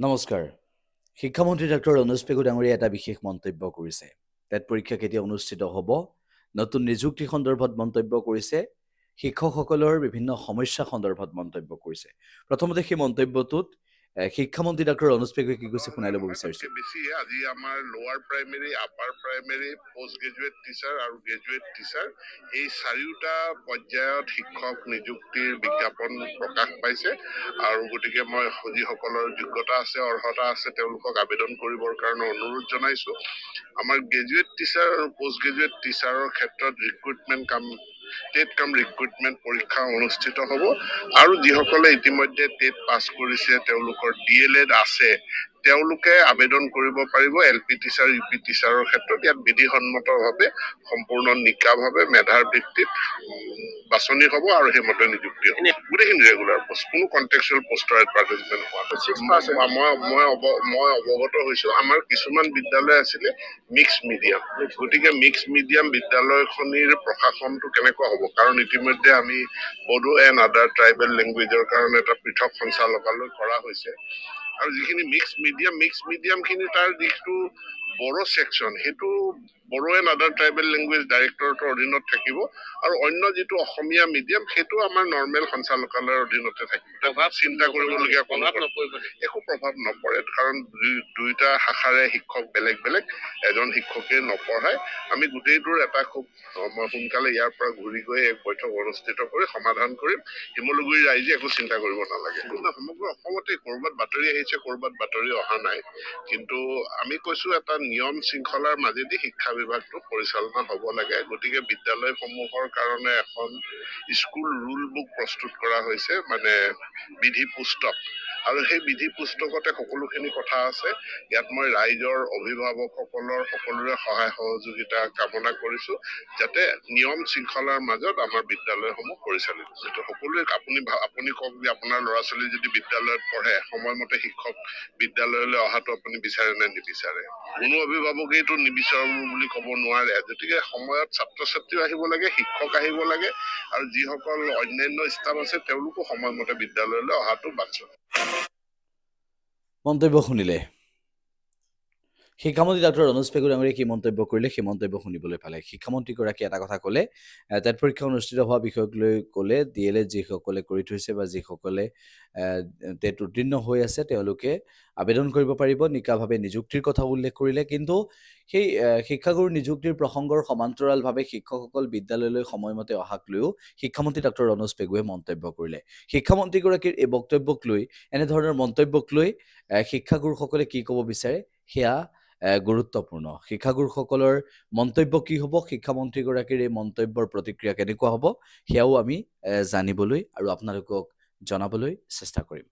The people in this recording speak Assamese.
নমস্কাৰ। শিক্ষামন্ত্ৰী ডক্টৰ অনুজ পেগু ডাঙৰীয়াই এটা বিশেষ মন্তব্য কৰিছে। টেট পৰীক্ষা কেতিয়া অনুষ্ঠিত হ'ব? নতুন নিযুক্তি সন্দৰ্ভত মন্তব্য কৰিছে। শিক্ষকসকলৰ বিভিন্ন সমস্যা সন্দৰ্ভত মন্তব্য কৰিছে। প্ৰথমতে সেই মন্তব্যটোত শিক্ষামন্ত্ৰী ডক্টৰ অনুজ পেগুৱে কি কৈছে শুনাই ল'ব বিচাৰিছোঁ বেছি আজি আমাৰ lower primary upper primary post graduate teacher আৰু গ্ৰেজুৱেট টিচাৰ এই চাৰিওটা পৰ্যায়ত শিক্ষক নিযুক্তিৰ বিজ্ঞাপন প্ৰকাশ পাইছে আৰু গতিকে মই যিসকলৰ যোগ্যতা আছে অৰ্হতা আছে তেওঁলোকক আবেদন কৰিবৰ কাৰণে অনুৰোধ জনাইছো আমাৰ গ্ৰেজুৱেট টিচাৰ আৰু পষ্ট গ্ৰেজুৱেট টিচাৰৰ ক্ষেত্ৰত ৰিক্ৰুইটমেণ্ট কাম টেট কাম ৰিক্ৰুইটমেণ্ট পৰীক্ষা অনুষ্ঠিত হ'ব। আৰু যিসকলে ইতিমধ্যে টেট পাছ কৰিছে তেওঁলোকৰ ডি এল এড আছে তেওঁলোকে আবেদন কৰিব পাৰিব L P teacher U P টিচাৰৰ ক্ষেত্ৰত। ইয়াত বিধিসন্মতভাৱে সম্পূৰ্ণ নিকাভাৱে মেধাৰ ভিত্তিত বাছনি হ'ব আৰু সেইমতে নিযুক্তি হ'ব। গোটেইখিনি ৰেগুলাৰ পষ্ট কোনো কণ্টেক্সুৱেল পষ্টৰ এডভাৰটাইজমেণ্ট হোৱা নাই। মই মই অৱ- মই অৱগত হৈছো আমাৰ কিছুমান বিদ্যালয় আছিলে মিক্স মিডিয়াম গতিকে মিক্স মিডিয়াম বিদ্যালয়খনিৰ প্ৰশাসনটো কেনেকুৱা হ'ব? কাৰণ ইতিমধ্যে আমি বড়ো এণ্ড আদাৰ ট্ৰাইবেল লেংগুৱেজৰ কাৰণে এটা পৃথক সঞ্চালকালয় কৰা হৈছে। আৰু যিখিনি মিক্স মিডিয়াম মিক্স মিডিয়াম খিনি তাৰ যিটো বড়ো ছেকশ্যন সেইটো Bodo and other tribal language ডাইৰেক্টৰেটৰ অধীনত থাকিব আৰু অন্য যিটো অসমীয়া মিডিয়াম সেইটো আমাৰ নৰ্মেল সঞ্চালকালয়ৰ অধীনতে থাকিব। চিন্তা কৰিবলগীয়া কোনো কথা একো প্ৰভাৱ নপৰে কাৰণ দুয়োটা শাখাৰে শিক্ষক বেলেগ বেলেগ এজন শিক্ষকে নপঢ়ায়। আমি গোটেইটোৰ এটা খুব সোনকালে ইয়াৰ পৰা ঘূৰি গৈ এক বৈঠক অনুষ্ঠিত কৰি সমাধান কৰিম। শিমলুগুৰি ৰাইজে একো চিন্তা কৰিব নালাগে। সমগ্ৰ অসমতে কৰবাত বাতৰি আহিছে কৰবাত বাতৰি অহা নাই। কিন্তু আমি কৈছো এটা নিয়ম শৃংখলাৰ মাজেদি শিক্ষা বিভাগটো পৰিচালনা হ'ব লাগে। গতিকে বিদ্যালয়সমূহৰ কাৰণে এখন স্কুল ৰুল বুক প্ৰস্তুত কৰা হৈছে মানে বিধি পুস্তক আৰু সেই বিধি পুস্তকতে সকলোখিনি কথা আছে। ইয়াত মই ৰাইজৰ অভিভাৱকসকলৰ সকলোৰে সহায় সহযোগিতা কামনা কৰিছো যাতে নিয়ম শৃংখলাৰ মাজত আমাৰ বিদ্যালয়সমূহ পৰিচালিত। সেইটো সকলোৱে আপুনি আপুনি কওক যে আপোনাৰ ল'ৰা ছোৱালী যদি বিদ্যালয়ত পঢ়ে সময়মতে শিক্ষক বিদ্যালয়লৈ অহাটো আপুনি বিচাৰে নে নিবিচাৰে? কোনো অভিভাৱকেইটো নিবিচাৰো বুলি ক'ব নোৱাৰে। গতিকে সময়ত ছাত্ৰ ছাত্ৰীও আহিব লাগে শিক্ষক আহিব লাগে আৰু যিসকল অন্যান্য ষ্টাফ আছে তেওঁলোকো সময়মতে বিদ্যালয়লৈ অহাটো বাঞ্ছনীয় মন্তব্য শুনিলে। শিক্ষামন্ত্ৰী ডক্টৰ অনুজ পেগু ডাঙৰীয়াই কি মন্তব্য কৰিলে সেই মন্তব্য শুনিবলৈ পালে। শিক্ষামন্ত্ৰীগৰাকীয়ে এটা কথা ক'লে এ, টেট পৰীক্ষা অনুষ্ঠিত হোৱা বিষয়ক লৈ ক'লে ডি এল এড যিসকলে কৰি থৈছে বা যিসকলে এ, টেট উত্তীৰ্ণ হৈ আছে তেওঁলোকে আবেদন কৰিব পাৰিব নিকাভাৱে নিযুক্তিৰ কথা উল্লেখ কৰিলে। কিন্তু সেই এ, শিক্ষাগুৰু নিযুক্তিৰ প্ৰসংগৰ সমান্তৰালভাৱে শিক্ষকসকল বিদ্যালয়লৈ সময়মতে অহাক লৈও শিক্ষামন্ত্ৰী ডক্টৰ অনুজ পেগুৱে মন্তব্য কৰিলে। শিক্ষামন্ত্ৰীগৰাকীৰ এই বক্তব্যক লৈ এনেধৰণৰ মন্তব্যক লৈ এ, শিক্ষাগুৰুসকলে কি ক'ব বিচাৰে? সেয়া এ, গুৰুত্বপূৰ্ণ। শিক্ষাগুৰুসকলৰ মন্তব্য কি হ'ব? শিক্ষামন্ত্ৰীগৰাকীৰ এই মন্তব্যৰ প্ৰতিক্ৰিয়া কেনেকুৱা হ'ব? সেয়াও আমি জানিবলৈ আৰু আপোনালোকক জনাবলৈ চেষ্টা কৰিম।